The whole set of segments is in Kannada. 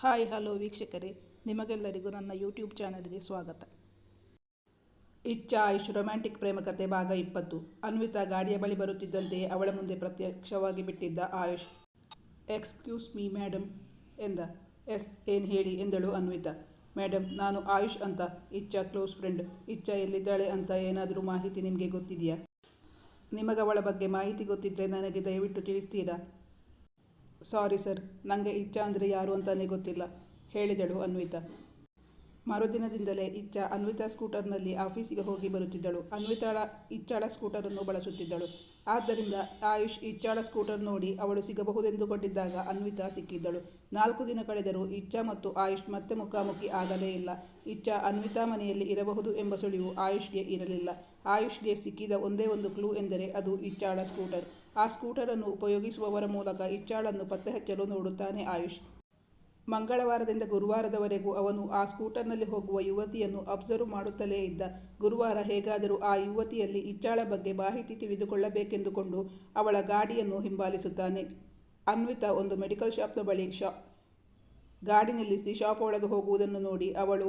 ಹಾಯ್, ಹಲೋ ವೀಕ್ಷಕರೇ. ನಿಮಗೆಲ್ಲರಿಗೂ ನನ್ನ ಯೂಟ್ಯೂಬ್ ಚಾನಲ್ಗೆ ಸ್ವಾಗತ. ಇಚ್ಛಾ ಆಯುಷ್ ರೊಮ್ಯಾಂಟಿಕ್ ಪ್ರೇಮ ಕಥೆ ಭಾಗ ಇಪ್ಪತ್ತು. ಅನ್ವಿತಾ ಗಾಡಿಯ ಬಳಿ ಬರುತ್ತಿದ್ದಂತೆಯೇ ಅವಳ ಮುಂದೆ ಪ್ರತ್ಯಕ್ಷವಾಗಿ ಬಿಟ್ಟಿದ್ದ ಆಯುಷ್. ಎಕ್ಸ್ಕ್ಯೂಸ್ ಮೀ ಮೇಡಮ್ ಎಂದ. ಎಸ್, ಏನು ಹೇಳಿ? ಎಂದಳು ಅನ್ವಿತಾ. ಮೇಡಮ್ ನಾನು ಆಯುಷ್ ಅಂತ. ಇಚ್ಛಾ, ಕ್ಲೋಸ್ ಫ್ರೆಂಡ್. ಇಚ್ಛಾ ಎಲ್ಲಿದ್ದಾಳೆ ಅಂತ ಏನಾದರೂ ಮಾಹಿತಿ ನಿಮಗೆ ಗೊತ್ತಿದೆಯಾ? ನಿಮಗವಳ ಬಗ್ಗೆ ಮಾಹಿತಿ ಗೊತ್ತಿದ್ದರೆ ನನಗೆ ದಯವಿಟ್ಟು ತಿಳಿಸ್ತೀರಾ? ಸಾರಿ ಸರ್ ನನಗೆ ಇಚ್ಛಾ ಅಂದರೆ ಯಾರು ಅಂತಾನೆ ಗೊತ್ತಿಲ್ಲ. ಹೇಳಿದಳು ಅನ್ವಿತಾ. ಮರುದಿನದಿಂದಲೇ ಇಚ್ಛಾ ಅನ್ವಿತಾ ಸ್ಕೂಟರ್ನಲ್ಲಿ ಆಫೀಸಿಗೆ ಹೋಗಿ ಬರುತ್ತಿದ್ದಳು. ಅನ್ವಿತಾಳ ಇಚ್ಛಾಳ ಸ್ಕೂಟರನ್ನು ಬಳಸುತ್ತಿದ್ದಳು. ಆದ್ದರಿಂದ ಆಯುಷ್ ಇಚ್ಛಾಳ ಸ್ಕೂಟರ್ ನೋಡಿ ಅವಳು ಸಿಗಬಹುದೆಂದುಕೊಂಡಿದ್ದಾಗ ಅನ್ವಿತಾ ಸಿಕ್ಕಿದ್ದಳು. ನಾಲ್ಕು ದಿನ ಕಳೆದರೂ ಇಚ್ಛಾ ಮತ್ತು ಆಯುಷ್ ಮತ್ತೆ ಮುಖಾಮುಖಿ ಆಗಲೇ ಇಲ್ಲ. ಇಚ್ಛಾ ಅನ್ವಿತಾ ಮನೆಯಲ್ಲಿ ಇರಬಹುದು ಎಂಬ ಸುಳಿವು ಆಯುಷ್ಗೆ ಇರಲಿಲ್ಲ. ಆಯುಷ್ಗೆ ಸಿಕ್ಕಿದ ಒಂದೇ ಒಂದು ಕ್ಲೂ ಎಂದರೆ ಅದು ಇಚ್ಛಾಳ ಸ್ಕೂಟರ್. ಆ ಸ್ಕೂಟರ್ ಅನ್ನು ಉಪಯೋಗಿಸುವವರ ಮೂಲಕ ಇಚ್ಚಾಳನ್ನು ಪತ್ತೆಹಚ್ಚಲು ನೋಡುತ್ತಾನೆ ಆಯುಷ್. ಮಂಗಳವಾರದಿಂದ ಗುರುವಾರದವರೆಗೂ ಅವನು ಆ ಸ್ಕೂಟರ್ನಲ್ಲಿ ಹೋಗುವ ಯುವತಿಯನ್ನು ಅಬ್ಸರ್ವ್ ಮಾಡುತ್ತಲೇ ಇದ್ದ. ಗುರುವಾರ ಹೇಗಾದರೂ ಆ ಯುವತಿಯಲ್ಲಿ ಇಚ್ಚಾಳ ಬಗ್ಗೆ ಮಾಹಿತಿ ತಿಳಿದುಕೊಳ್ಳಬೇಕೆಂದುಕೊಂಡು ಅವಳ ಗಾಡಿಯನ್ನು ಹಿಂಬಾಲಿಸುತ್ತಾನೆ. ಅನ್ವಿತಾ ಒಂದು ಮೆಡಿಕಲ್ ಶಾಪ್ನ ಬಳಿ ಶಾ, ಗಾಡಿ ನಿಲ್ಲಿಸಿ ಶಾಪ್ ಒಳಗೆ ಹೋಗುವುದನ್ನು ನೋಡಿ ಅವಳು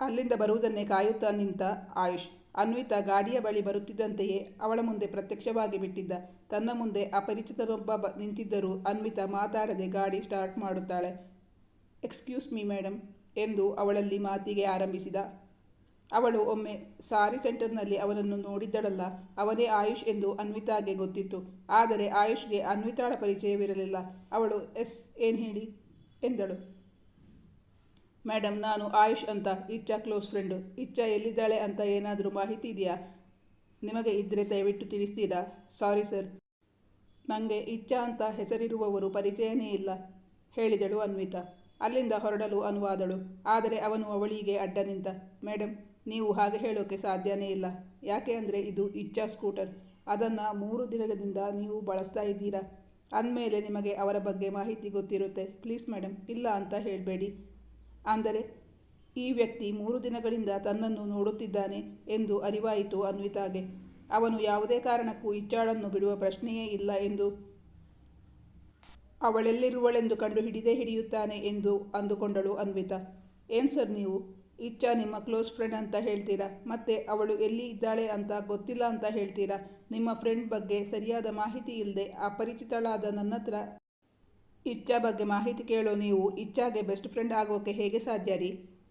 ಅಲ್ಲಿಂದ ಬರುವುದನ್ನೇ ಕಾಯುತ್ತಾ ನಿಂತ ಆಯುಷ್. ಅನ್ವಿತಾ ಗಾಡಿಯ ಬಳಿ ಬರುತ್ತಿದ್ದಂತೆಯೇ ಅವಳ ಮುಂದೆ ಪ್ರತ್ಯಕ್ಷವಾಗಿ ಬಿಟ್ಟಿದ್ದ. ತನ್ನ ಮುಂದೆ ಅಪರಿಚಿತರೊಬ್ಬ ಬ, ನಿಂತಿದ್ದರೂ ಅನ್ವಿತಾ ಮಾತಾಡದೆ ಗಾಡಿ ಸ್ಟಾರ್ಟ್ ಮಾಡುತ್ತಾಳೆ. ಎಕ್ಸ್ಕ್ಯೂಸ್ ಮೀ ಮೇಡಮ್ ಎಂದು ಅವಳಲ್ಲಿ ಮಾತಿಗೆ ಆರಂಭಿಸಿದ. ಅವಳು ಒಮ್ಮೆ ಸಾರಿ ಸೆಂಟರ್ನಲ್ಲಿ ಅವನನ್ನು ನೋಡಿದ್ದಳಲ್ಲ, ಅವನೇ ಆಯುಷ್ ಎಂದು ಅನ್ವಿತಾಗೆ ಗೊತ್ತಿತ್ತು. ಆದರೆ ಆಯುಷ್ಗೆ ಅನ್ವಿತಾಳ ಪರಿಚಯವಿರಲಿಲ್ಲ. ಅವಳು, ಎಸ್, ಏನು ಹೇಳಿ? ಎಂದಳು. ಮೇಡಮ್ ನಾನು ಆಯುಷ್ ಅಂತ, ಇಚ್ಛಾ ಕ್ಲೋಸ್ ಫ್ರೆಂಡು. ಇಚ್ಛಾ ಎಲ್ಲಿದ್ದಾಳೆ ಅಂತ ಏನಾದರೂ ಮಾಹಿತಿ ಇದೆಯಾ? ನಿಮಗೆ ಇದ್ದರೆ ದಯವಿಟ್ಟು ತಿಳಿಸ್ತೀರಾ ಸಾರಿ ಸರ್ ನನಗೆ ಇಚ್ಛಾ ಅಂತ ಹೆಸರಿರುವವರು ಪರಿಚಯನೇ ಇಲ್ಲ, ಹೇಳಿದಳು ಅನ್ವಿತಾ. ಅಲ್ಲಿಂದ ಹೊರಡಲು ಅನುವಾದಳು. ಆದರೆ ಅವನು ಅವಳಿಗೆ ಅಡ್ಡ ನಿಂತ ಮೇಡಮ್ ನೀವು ಹಾಗೆ ಹೇಳೋಕ್ಕೆ ಸಾಧ್ಯನೇ ಇಲ್ಲ. ಯಾಕೆ ಅಂದರೆ ಇದು ಇಚ್ಛಾ ಸ್ಕೂಟರ್. ಅದನ್ನು ಮೂರು ದಿನದಿಂದ ನೀವು ಬಳಸ್ತಾ ಇದ್ದೀರಾ. ಅಂದಮೇಲೆ ನಿಮಗೆ ಅವರ ಬಗ್ಗೆ ಮಾಹಿತಿ ಗೊತ್ತಿರುತ್ತೆ. ಪ್ಲೀಸ್ ಮೇಡಮ್ ಇಲ್ಲ ಅಂತ ಹೇಳಬೇಡಿ. ಅಂದರೆ ಈ ವ್ಯಕ್ತಿ ಮೂರು ದಿನಗಳಿಂದ ತನ್ನನ್ನು ನೋಡುತ್ತಿದ್ದಾನೆ ಎಂದು ಅರಿವಾಯಿತು ಅನ್ವಿತಾಗೆ. ಅವನು ಯಾವುದೇ ಕಾರಣಕ್ಕೂ ಇಚ್ಛಾಳನ್ನು ಬಿಡುವ ಪ್ರಶ್ನೆಯೇ ಇಲ್ಲ ಎಂದು ಅವಳೆಲ್ಲಿರುವಳೆಂದು ಕಂಡು ಹಿಡಿದೇ ಹಿಡಿಯುತ್ತಾನೆ ಎಂದು ಅಂದುಕೊಂಡಳು ಅನ್ವಿತಾ. ಏನು ಸರ್ ನೀವು? ಇಚ್ಛಾ ನಿಮ್ಮ ಕ್ಲೋಸ್ ಫ್ರೆಂಡ್ ಅಂತ ಹೇಳ್ತೀರಾ? ಮತ್ತೆ ಅವಳು ಎಲ್ಲಿ ಇದ್ದಾಳೆ ಅಂತ ಗೊತ್ತಿಲ್ಲ ಅಂತ ಹೇಳ್ತೀರಾ? ನಿಮ್ಮ ಫ್ರೆಂಡ್ ಬಗ್ಗೆ ಸರಿಯಾದ ಮಾಹಿತಿ ಇಲ್ಲದೆ ಅಪರಿಚಿತಳಾದ ನನ್ನ ಹತ್ರ ಇಚ್ಛಾ ಬಗ್ಗೆ ಮಾಹಿತಿ ಕೇಳೋ ನೀವು ಇಚ್ಛಾಗೆ ಬೆಸ್ಟ್ ಫ್ರೆಂಡ್ ಆಗೋಕೆ ಹೇಗೆ ಸಾಧ್ಯ ರೀ?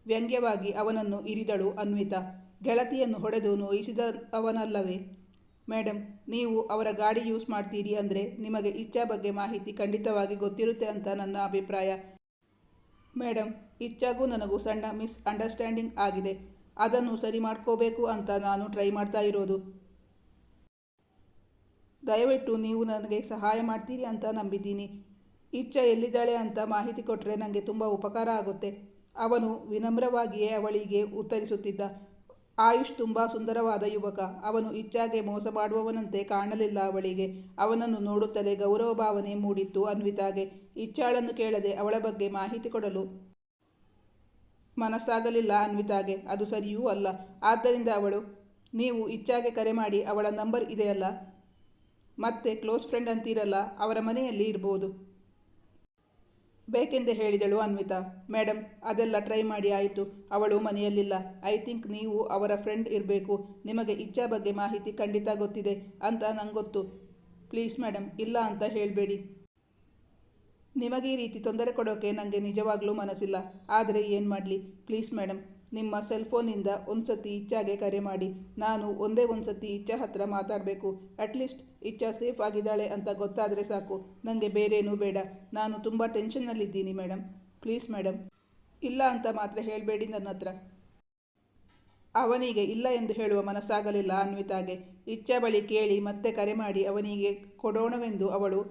ವ್ಯಂಗ್ಯವಾಗಿ ಅವನನ್ನು ಇರಿದಳು ಅನ್ವಿತಾ. ಗೆಳತಿಯನ್ನು ಹೊಡೆದು ನೋಯಿಸಿದ ಅವನಲ್ಲವೇ ಮೇಡಮ್ ನೀವು ಅವರ ಗಾಡಿ ಯೂಸ್ ಮಾಡ್ತೀರಿ ಅಂದರೆ ನಿಮಗೆ ಇಚ್ಛಾ ಬಗ್ಗೆ ಮಾಹಿತಿ ಖಂಡಿತವಾಗಿ ಗೊತ್ತಿರುತ್ತೆ ಅಂತ ನನ್ನ ಅಭಿಪ್ರಾಯ. ಮೇಡಮ್ ಇಚ್ಛಾಗೂ ನನಗೂ ಸಣ್ಣ ಮಿಸ್ ಅಂಡರ್ಸ್ಟ್ಯಾಂಡಿಂಗ್ ಆಗಿದೆ. ಅದನ್ನು ಸರಿ ಮಾಡ್ಕೋಬೇಕು ಅಂತ ನಾನು ಟ್ರೈ ಮಾಡ್ತಾ ಇರೋದು. ದಯವಿಟ್ಟು ನೀವು ನನಗೆ ಸಹಾಯ ಮಾಡ್ತೀರಿ ಅಂತ ನಂಬಿದ್ದೀನಿ. ಇಚ್ಛಾ ಎಲ್ಲಿದ್ದಾಳೆ ಅಂತ ಮಾಹಿತಿ ಕೊಟ್ಟರೆ ನನಗೆ ತುಂಬ ಉಪಕಾರ ಆಗುತ್ತೆ. ಅವನು ವಿನಮ್ರವಾಗಿಯೇ ಅವಳಿಗೆ ಉತ್ತರಿಸುತ್ತಿದ್ದ, ಆಯುಷ್ ತುಂಬ ಸುಂದರವಾದ ಯುವಕ. ಅವನು ಇಚ್ಛಾಗೆ ಮೋಸ ಮಾಡುವವನಂತೆ ಕಾಣಲಿಲ್ಲ ಅವಳಿಗೆ. ಅವನನ್ನು ನೋಡುತ್ತಲೇ ಗೌರವ ಭಾವನೆ ಮೂಡಿತ್ತು ಅನ್ವಿತಾಗೆ. ಇಚ್ಛಾಳನ್ನು ಕೇಳದೆ ಅವಳ ಬಗ್ಗೆ ಮಾಹಿತಿ ಕೊಡಲು ಮನಸ್ಸಾಗಲಿಲ್ಲ ಅನ್ವಿತಾಗೆ. ಅದು ಸರಿಯೂ ಅಲ್ಲ. ಆದ್ದರಿಂದ ಅವಳು, ನೀವು ಇಚ್ಛಾಗೆ ಕರೆ ಮಾಡಿ ಅವಳ ನಂಬರ್ ಇದೆಯಲ್ಲ? ಮತ್ತೆ ಕ್ಲೋಸ್ ಫ್ರೆಂಡ್ ಅಂತೀರಲ್ಲ? ಅವರ ಮನೆಯಲ್ಲಿ ಇರ್ಬೋದು. ಬೇಕೆಂದೇ ಹೇಳಿದಳು ಅನ್ವಿತಾ. ಮೇಡಮ್ ಅದೆಲ್ಲ ಟ್ರೈ ಮಾಡಿ ಆಯಿತು. ಅವಳು ಮನೆಯಲ್ಲಿಲ್ಲ. ಐ ಥಿಂಕ್ ನೀವು ಅವರ ಫ್ರೆಂಡ್ ಇರಬೇಕು. ನಿಮಗೆ ಇಚ್ಛಾ ಬಗ್ಗೆ ಮಾಹಿತಿ ಖಂಡಿತ ಗೊತ್ತಿದೆ ಅಂತ ನಂಗೊತ್ತು. ಗೊತ್ತು ಪ್ಲೀಸ್ ಮೇಡಮ್ ಇಲ್ಲ ಅಂತ ಹೇಳಬೇಡಿ. ನಿಮಗೆ ಈ ರೀತಿ ತೊಂದರೆ ಕೊಡೋಕೆ ನನಗೆ ನಿಜವಾಗ್ಲೂ ಮನಸ್ಸಿಲ್ಲ. ಆದರೆ ಏನು ಮಾಡಲಿ? ಪ್ಲೀಸ್ ಮೇಡಮ್ ನಿಮ್ಮ ಸೆಲ್ ಫೋನಿಂದ ಒಂದ್ಸತಿ ಇಚ್ಛಾಗೆ ಕರೆ ಮಾಡಿ. ನಾನು ಒಂದೇ ಒಂದ್ಸತಿ ಇಚ್ಛಾ ಹತ್ರ ಮಾತಾಡಬೇಕು. ಅಟ್ಲೀಸ್ಟ್ ಇಚ್ಛಾ ಸೇಫ್ ಆಗಿದ್ದಾಳೆ ಅಂತ ಗೊತ್ತಾದರೆ ಸಾಕು. ನನಗೆ ಬೇರೇನೂ ಬೇಡ. ನಾನು ತುಂಬ ಟೆನ್ಷನ್ನಲ್ಲಿದ್ದೀನಿ ಮೇಡಮ್ ಪ್ಲೀಸ್ ಮೇಡಮ್ ಇಲ್ಲ ಅಂತ ಮಾತ್ರ ಹೇಳಬೇಡಿ ನನ್ನ ಹತ್ರ. ಅವನಿಗೆ ಇಲ್ಲ ಎಂದು ಹೇಳುವ ಮನಸ್ಸಾಗಲಿಲ್ಲ ಅನ್ವಿತಾಗೆ. ಇಚ್ಛಾ ಬಳಿ ಕೇಳಿ ಮತ್ತೆ ಕರೆ ಮಾಡಿ ಅವನಿಗೆ ಕೊಡೋಣವೆಂದು ಅವಳು,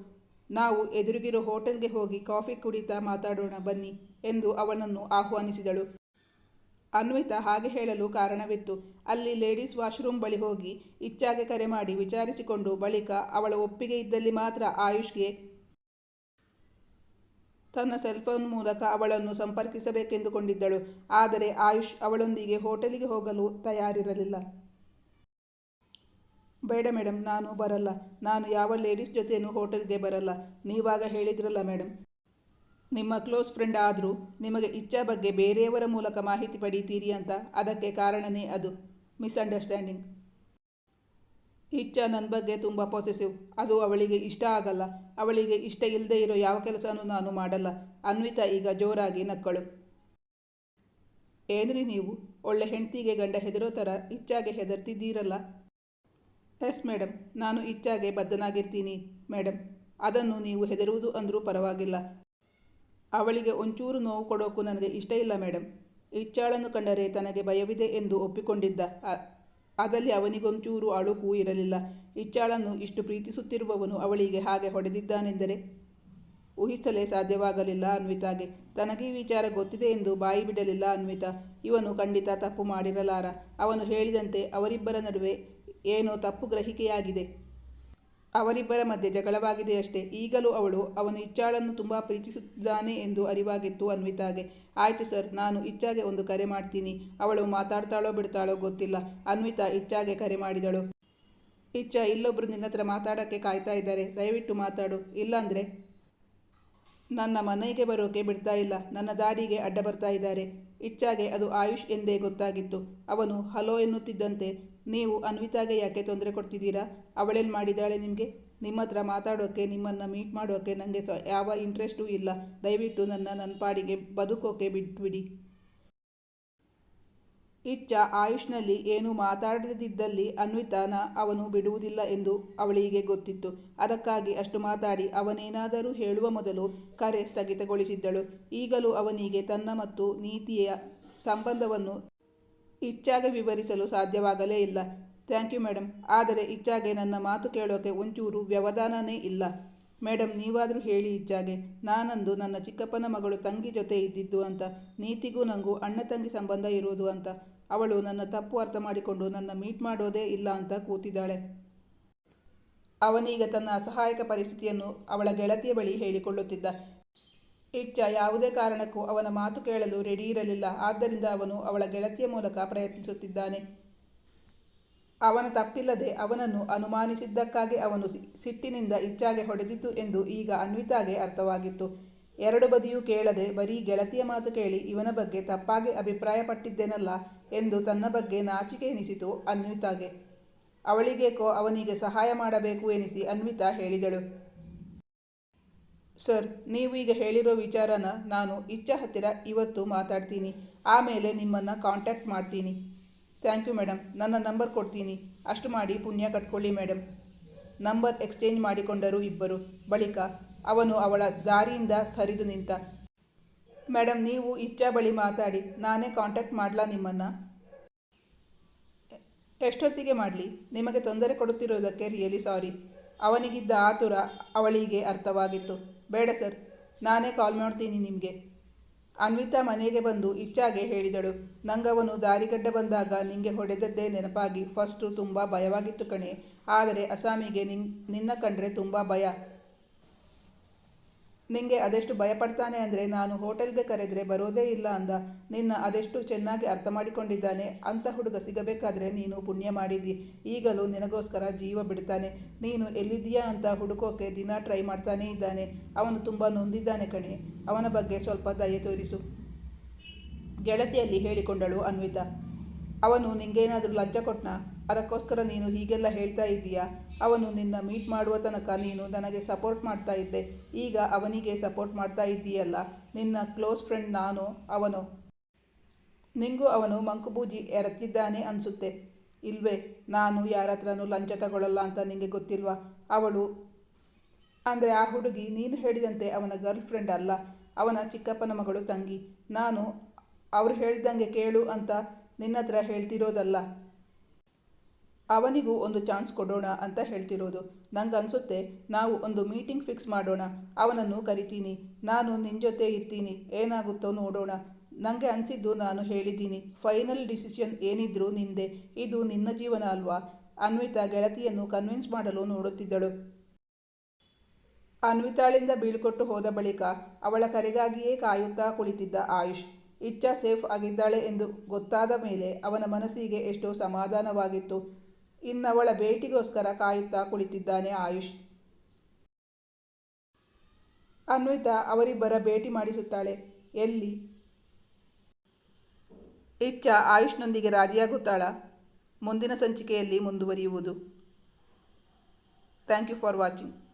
ನಾವು ಎದುರಿಗಿರೋ ಹೋಟೆಲ್ಗೆ ಹೋಗಿ ಕಾಫಿ ಕುಡಿತಾ ಮಾತಾಡೋಣ ಬನ್ನಿ ಎಂದು ಅವನನ್ನು ಆಹ್ವಾನಿಸಿದಳು. ಅನ್ವಿತಾ ಹಾಗೆ ಹೇಳಲು ಕಾರಣವಿತ್ತು. ಅಲ್ಲಿ ಲೇಡೀಸ್ ವಾಶ್ರೂಮ್ ಬಳಿ ಹೋಗಿ ಇಚ್ಛಾಗೆ ಕರೆ ಮಾಡಿ ವಿಚಾರಿಸಿಕೊಂಡು ಬಳಿಕ ಅವಳ ಒಪ್ಪಿಗೆ ಇದ್ದಲ್ಲಿ ಮಾತ್ರ ಆಯುಷ್ಗೆ ತನ್ನ ಸೆಲ್ಫೋನ್ ಮೂಲಕ ಅವಳನ್ನು ಸಂಪರ್ಕಿಸಬೇಕೆಂದುಕೊಂಡಿದ್ದಳು. ಆದರೆ ಆಯುಷ್ ಅವಳೊಂದಿಗೆ ಹೋಟೆಲಿಗೆ ಹೋಗಲು ತಯಾರಿರಲಿಲ್ಲ. ಬೇಡ ಮೇಡಮ್ ನಾನು ಬರಲ್ಲ. ನಾನು ಯಾವ ಲೇಡೀಸ್ ಜೊತೆಯೂ ಹೋಟೆಲ್ಗೆ ಬರಲ್ಲ. ನೀವಾಗ ಹೇಳಿದ್ರಲ್ಲ ಮೇಡಮ್ ನಿಮ್ಮ ಕ್ಲೋಸ್ ಫ್ರೆಂಡ್ ಆದರೂ ನಿಮಗೆ ಇಚ್ಛಾ ಬಗ್ಗೆ ಬೇರೆಯವರ ಮೂಲಕ ಮಾಹಿತಿ ಪಡೀತೀರಿ ಅಂತ ಅದಕ್ಕೆ ಕಾರಣನೇ ಅದು. ಮಿಸ್ಅಂಡರ್ಸ್ಟ್ಯಾಂಡಿಂಗ್. ಇಚ್ಛಾ ನನ್ನ ಬಗ್ಗೆ ತುಂಬ ಪೊಸೆಸಿವ್. ಅದು ಅವಳಿಗೆ ಇಷ್ಟ ಆಗಲ್ಲ. ಅವಳಿಗೆ ಇಷ್ಟ ಇಲ್ಲದೆ ಇರೋ ಯಾವ ಕೆಲಸನೂ ನಾನು ಮಾಡಲ್ಲ. ಅನ್ವಿತಾ ಈಗ ಜೋರಾಗಿ ನಕ್ಕಳು. ಏನ್ರಿ ನೀವು? ಒಳ್ಳೆ ಹೆಂಡ್ತಿಗೆ ಗಂಡ ಹೆದರೋ ಥರ ಇಚ್ಛಾಗೆ ಹೆದರ್ತಿದ್ದೀರಲ್ಲ? ಎಸ್ ಮೇಡಮ್ ನಾನು ಇಚ್ಛಾಗೆ ಬದ್ಧನಾಗಿರ್ತೀನಿ ಮೇಡಮ್ ಅದನ್ನು ನೀವು ಹೆದರುವುದು ಅಂದರೂ ಪರವಾಗಿಲ್ಲ. ಅವಳಿಗೆ ಒಂಚೂರು ನೋವು ಕೊಡೋಕ್ಕೂ ನನಗೆ ಇಷ್ಟ ಇಲ್ಲ ಮೇಡಮ್ ಇಚ್ಚಾಳನ್ನು ಕಂಡರೆ ತನಗೆ ಭಯವಿದೆ ಎಂದು ಒಪ್ಪಿಕೊಂಡಿದ್ದ. ಅದಲ್ಲಿ ಅವನಿಗೊಂಚೂರು ಅಳುಕೂ ಇರಲಿಲ್ಲ. ಇಚ್ಚಾಳನ್ನು ಇಷ್ಟು ಪ್ರೀತಿಸುತ್ತಿರುವವನು ಅವಳಿಗೆ ಹಾಗೆ ಹೊಡೆದಿದ್ದಾನೆಂದರೆ? ಊಹಿಸಲೇ ಸಾಧ್ಯವಾಗಲಿಲ್ಲ ಅನ್ವಿತಾಗೆ. ತನಗೀ ವಿಚಾರ ಗೊತ್ತಿದೆ ಎಂದು ಬಾಯಿ ಬಿಡಲಿಲ್ಲ ಅನ್ವಿತಾ. ಇವನು ಖಂಡಿತ ತಪ್ಪು ಮಾಡಿರಲಾರ. ಅವನು ಹೇಳಿದಂತೆ ಅವರಿಬ್ಬರ ನಡುವೆ ಏನೋ ತಪ್ಪು ಗ್ರಹಿಕೆಯಾಗಿದೆ. ಅವರಿಬ್ಬರ ಮಧ್ಯೆ ಜಗಳವಾಗಿದೆಯಷ್ಟೇ ಈಗಲೂ ಅವಳು ಅವನು ಇಚ್ಛಾಳನ್ನು ತುಂಬ ಪ್ರೀತಿಸುತ್ತಿದ್ದಾನೆ ಎಂದು ಅರಿವಾಗಿತ್ತು ಅನ್ವಿತಾಗೆ. ಆಯಿತು ಸರ್, ನಾನು ಇಚ್ಛಾಗೆ ಒಂದು ಕರೆ ಮಾಡ್ತೀನಿ. ಅವಳು ಮಾತಾಡ್ತಾಳೋ ಬಿಡ್ತಾಳೋ ಗೊತ್ತಿಲ್ಲ. ಅನ್ವಿತಾ ಇಚ್ಛಾಗೆ ಕರೆ ಮಾಡಿದಳು. ಇಚ್ಛಾ ಇಲ್ಲೊಬ್ಬರು ನಿನ್ನ ಹತ್ರ ಮಾತಾಡೋಕ್ಕೆ ಕಾಯ್ತಾ ಇದ್ದಾರೆ. ದಯವಿಟ್ಟು ಮಾತಾಡು. ಇಲ್ಲಾಂದರೆ ನನ್ನ ಮನೆಗೆ ಬರೋಕೆ ಬಿಡ್ತಾ ಇಲ್ಲ. ನನ್ನ ದಾರಿಗೆ ಅಡ್ಡ ಬರ್ತಾ ಇದ್ದಾರೆ. ಇಚ್ಛಾಗೆ ಅದು ಆಯುಷ್ ಎಂದೇ ಗೊತ್ತಾಗಿತ್ತು. ಅವನು ಹಲೋ ಎನ್ನುತ್ತಿದ್ದಂತೆ ನೀವು ಅನ್ವಿತಾಗೆ ಯಾಕೆ ತೊಂದರೆ ಕೊಡ್ತಿದ್ದೀರಾ? ಅವಳೇನು ಮಾಡಿದ್ದಾಳೆ ನಿಮಗೆ? ನಿಮ್ಮ ಹತ್ರ ಮಾತಾಡೋಕ್ಕೆ ನಿಮ್ಮನ್ನು ಮೀಟ್ ಮಾಡೋಕ್ಕೆ ನನಗೆ ಯಾವ ಇಂಟ್ರೆಸ್ಟೂ ಇಲ್ಲ. ದಯವಿಟ್ಟು ನನ್ನ ನನ್ನ ಪಾಡಿಗೆ ಬದುಕೋಕೆ ಬಿಟ್ಬಿಡಿ. ಇಚ್ಛ, ಆಯುಷ್ನಲ್ಲಿ ಏನು ಮಾತಾಡದಿದ್ದಲ್ಲಿ ಅನ್ವಿತಾನ ಅವನು ಬಿಡುವುದಿಲ್ಲ ಎಂದು ಅವಳಿಗೆ ಗೊತ್ತಿತ್ತು. ಅದಕ್ಕಾಗಿ ಅಷ್ಟು ಮಾತಾಡಿ ಅವನೇನಾದರೂ ಹೇಳುವ ಮೊದಲು ಕರೆ ಸ್ಥಗಿತಗೊಳಿಸಿದ್ದಳು. ಈಗಲೂ ಅವನಿಗೆ ತನ್ನ ಮತ್ತು ನೀತಿಯ ಸಂಬಂಧವನ್ನು ಇಚ್ಛಾಗೆ ವಿವರಿಸಲು ಸಾಧ್ಯವಾಗಲೇ ಇಲ್ಲ. ಥ್ಯಾಂಕ್ ಯು ಮೇಡಮ್ ಆದರೆ ಇಚ್ಛಾಗೆ ನನ್ನ ಮಾತು ಕೇಳೋಕೆ ಒಂಚೂರು ವ್ಯವಧಾನನೇ ಇಲ್ಲ. ಮೇಡಮ್ ನೀವಾದರೂ ಹೇಳಿ ಇಚ್ಛಾಗೆ. ನಾನಂದು ನನ್ನ ಚಿಕ್ಕಪ್ಪನ ಮಗಳು ತಂಗಿ ಜೊತೆ ಇದ್ದಿದ್ದು ಅಂತ. ನೀತಿಗೂ ನನಗೂ ಅಣ್ಣ ತಂಗಿ ಸಂಬಂಧ ಇರುವುದು ಅಂತ. ಅವಳು ನನ್ನ ತಪ್ಪು ಅರ್ಥ ಮಾಡಿಕೊಂಡು ನನ್ನ ಮೀಟ್ ಮಾಡೋದೇ ಇಲ್ಲ ಅಂತ ಕೂತಿದ್ದಾಳೆ. ಅವನೀಗ ತನ್ನ ಅಸಹಾಯಕ ಪರಿಸ್ಥಿತಿಯನ್ನು ಅವಳ ಗೆಳತಿಯ ಬಳಿ ಹೇಳಿಕೊಳ್ಳುತ್ತಿದ್ದ. ಇಚ್ಛ ಯಾವುದೇ ಕಾರಣಕ್ಕೂ ಅವನ ಮಾತು ಕೇಳಲು ರೆಡಿ ಇರಲಿಲ್ಲ. ಆದ್ದರಿಂದ ಅವನು ಅವಳ ಗೆಳತಿಯ ಮೂಲಕ ಪ್ರಯತ್ನಿಸುತ್ತಿದ್ದಾನೆ. ಅವನ ತಪ್ಪಿಲ್ಲದೆ ಅವನನ್ನು ಅನುಮಾನಿಸಿದ್ದಕ್ಕಾಗಿ ಅವನು ಸಿಟ್ಟಿನಿಂದ ಇಚ್ಛಾಗೆ ಹೊಡೆದಿತ್ತು ಎಂದು ಈಗ ಅನ್ವಿತಾಗೆ ಅರ್ಥವಾಗಿತ್ತು. ಎರಡು ಬದಿಯೂ ಕೇಳದೆ ಬರೀ ಗೆಳತಿಯ ಮಾತು ಕೇಳಿ ಇವನ ಬಗ್ಗೆ ತಪ್ಪಾಗಿ ಅಭಿಪ್ರಾಯಪಟ್ಟಿದ್ದೇನಲ್ಲ ಎಂದು ತನ್ನ ಬಗ್ಗೆ ನಾಚಿಕೆ ಎನಿಸಿತು ಅನ್ವಿತಾಗೆ. ಅವಳಿಗೇಕೋ ಅವನಿಗೆ ಸಹಾಯ ಮಾಡಬೇಕು ಎನಿಸಿ ಅನ್ವಿತಾ ಹೇಳಿದಳು. ಸರ್ ನೀವು ಈಗ ಹೇಳಿರೋ ವಿಚಾರನ ನಾನು ಇಚ್ಛಾ ಹತ್ತಿರ ಇವತ್ತು ಮಾತಾಡ್ತೀನಿ. ಆಮೇಲೆ ನಿಮ್ಮನ್ನು ಕಾಂಟ್ಯಾಕ್ಟ್ ಮಾಡ್ತೀನಿ. ಥ್ಯಾಂಕ್ ಯು ಮೇಡಮ್ ನನ್ನ ನಂಬರ್ ಕೊಡ್ತೀನಿ. ಅಷ್ಟು ಮಾಡಿ ಪುಣ್ಯ ಕಟ್ಕೊಳ್ಳಿ ಮೇಡಮ್ ನಂಬರ್ ಎಕ್ಸ್ಚೇಂಜ್ ಮಾಡಿಕೊಂಡರು ಇಬ್ಬರು. ಬಳಿಕ ಅವನು ಅವಳ ದಾರಿಯಿಂದ ಸರಿದು ನಿಂತ. ಮೇಡಮ್ ನೀವು ಇಚ್ಛಾ ಬಳಿ ಮಾತಾಡಿ. ನಾನೇ ಕಾಂಟ್ಯಾಕ್ಟ್ ಮಾಡಲಾ ನಿಮ್ಮನ್ನು? ಎಷ್ಟೊತ್ತಿಗೆ ಮಾಡಲಿ? ನಿಮಗೆ ತೊಂದರೆ ಕೊಡುತ್ತಿರೋದಕ್ಕೆ ರಿಯಲಿ ಸಾರಿ ಅವನಿಗಿದ್ದ ಆತುರ ಅವಳಿಗೆ ಅರ್ಥವಾಗಿತ್ತು. ಬೇಡ ಸರ್, ನಾನೇ ಕಾಲ್ ಮಾಡ್ತೀನಿ ನಿಮಗೆ. ಅನ್ವಿತಾ ಮನೆಗೆ ಬಂದು ಇಚ್ಛಾಗೆ ಹೇಳಿದಳು. ನಂಗವನು ದಾರಿಗಡ್ಡ ಬಂದಾಗ ನಿಂಗೆ ಹೊಡೆದದ್ದೇ ನೆನಪಾಗಿ ಫಸ್ಟು ತುಂಬ ಭಯವಾಗಿತ್ತು ಕಣೆ. ಆದರೆ ಅಸಾಮಿಗೆ ನಿನ್, ನಿನ್ನ ಕಂಡ್ರೆ ತುಂಬ ಭಯ. ನಿಂಗೆ ಅದೆಷ್ಟು ಭಯಪಡ್ತಾನೆ ಅಂದರೆ ನಾನು ಹೋಟೆಲ್ಗೆ ಕರೆದರೆ ಬರೋದೇ ಇಲ್ಲ ಅಂದ. ನಿನ್ನ ಅದೆಷ್ಟು ಚೆನ್ನಾಗಿ ಅರ್ಥ ಮಾಡಿಕೊಂಡಿದ್ದಾನೆ? ಅಂಥ ಹುಡುಗ ಸಿಗಬೇಕಾದ್ರೆ ನೀನು ಪುಣ್ಯ ಮಾಡಿದ್ದಿ ಈಗಲೂ ನಿನಗೋಸ್ಕರ ಜೀವ ಬಿಡ್ತಾನೆ. ನೀನು ಎಲ್ಲಿದ್ದೀಯಾ ಅಂತ ಹುಡುಕೋಕೆ ದಿನ ಟ್ರೈ ಮಾಡ್ತಾನೇ ಇದ್ದಾನೆ. ಅವನು ತುಂಬ ನೊಂದಿದ್ದಾನೆ ಕಣೆ. ಅವನ ಬಗ್ಗೆ ಸ್ವಲ್ಪ ದಯೆ ತೋರಿಸು. ಗೆಳತಿಯಲ್ಲಿ ಹೇಳಿಕೊಂಡಳು ಅನ್ವಿತಾ. ಅವನು ನಿಂಗೇನಾದರೂ ಲಂಚ ಕೊಟ್ನಾ? ಅದಕ್ಕೋಸ್ಕರ ನೀನು ಹೀಗೆಲ್ಲ ಹೇಳ್ತಾ ಇದ್ದೀಯಾ? ಅವನು ನಿನ್ನ ಮೀಟ್ ಮಾಡುವ ತನಕ ನೀನು ನನಗೆ ಸಪೋರ್ಟ್ ಮಾಡ್ತಾ ಇದ್ದೆ. ಈಗ ಅವನಿಗೆ ಸಪೋರ್ಟ್ ಮಾಡ್ತಾ ಇದ್ದೀಯಲ್ಲ, ನಿನ್ನ ಕ್ಲೋಸ್ ಫ್ರೆಂಡ್ ನಾನು, ಅವನು. ನಿಂಗೂ ಅವನು ಮಂಕುಬೂಜಿ ಎರತ್ತಿದ್ದಾನೆ ಅನಿಸುತ್ತೆ. ಇಲ್ವೇ, ನಾನು ಯಾರ ಹತ್ರನೂ ಲಂಚ ತಗೊಳ್ಳಲ್ಲ ಅಂತ ನಿಮಗೆ ಗೊತ್ತಿಲ್ವಾ? ಅವಳು, ಅಂದರೆ ಆ ಹುಡುಗಿ ನೀನು ಹೇಳಿದಂತೆ ಅವನ ಗರ್ಲ್ ಫ್ರೆಂಡ್ ಅಲ್ಲ, ಅವನ ಚಿಕ್ಕಪ್ಪನ ಮಗಳು ತಂಗಿ. ನಾನು ಅವ್ರು ಹೇಳ್ದಂಗೆ ಕೇಳು ಅಂತ ನಿನ್ನ ಹತ್ರ ಹೇಳ್ತಿರೋದಲ್ಲ. ಅವನಿಗೂ ಒಂದು ಚಾನ್ಸ್ ಕೊಡೋಣ ಅಂತ ಹೇಳ್ತಿರೋದು. ನನಗನ್ಸುತ್ತೆ ನಾವು ಒಂದು ಮೀಟಿಂಗ್ ಫಿಕ್ಸ್ ಮಾಡೋಣ. ಅವನನ್ನು ಕರಿತೀನಿ. ನಾನು ನಿನ್ನ ಜೊತೆ ಇರ್ತೀನಿ. ಏನಾಗುತ್ತೋ ನೋಡೋಣ. ನನಗೆ ಅನಿಸಿದ್ದು ನಾನು ಹೇಳಿದ್ದೀನಿ. ಫೈನಲ್ ಡಿಸಿಷನ್ ಏನಿದ್ರೂ ನಿಂದೆ. ಇದು ನಿನ್ನ ಜೀವನ ಅಲ್ವಾ? ಅನ್ವಿತಾ ಗೆಳತಿಯನ್ನು ಕನ್ವಿನ್ಸ್ ಮಾಡಲು ನೋಡುತ್ತಿದ್ದಳು. ಅನ್ವಿತಾಳಿಂದ ಬೀಳ್ಕೊಟ್ಟು ಹೋದ ಬಳಿಕ ಅವಳ ಕರೆಗಾಗಿಯೇ ಕಾಯುತ್ತಾ ಕುಳಿತಿದ್ದ ಆಯುಷ್. ಇಚ್ಛಾ ಸೇಫ್ ಆಗಿದ್ದಾಳೆ ಎಂದು ಗೊತ್ತಾದ ಮೇಲೆ ಅವನ ಮನಸ್ಸಿಗೆ ಎಷ್ಟೋ ಸಮಾಧಾನವಾಗಿತ್ತು. ಇನ್ನವಳ ಭೇಟಿಗೋಸ್ಕರ ಕಾಯುತ್ತಾ ಕುಳಿತಿದ್ದಾನೆ ಆಯುಷ್. ಅನ್ವಿತಾ ಅವರಿಬ್ಬರ ಭೇಟಿ ಮಾಡಿಸುತ್ತಾಳೆ. ಎಲ್ಲಿ? ಇಚ್ಛಾ ಆಯುಷ್ನೊಂದಿಗೆ ರಾಜಿಯಾಗುತ್ತಾಳ. ಮುಂದಿನ ಸಂಚಿಕೆಯಲ್ಲಿ ಮುಂದುವರಿಯುವುದು. Thank you for watching.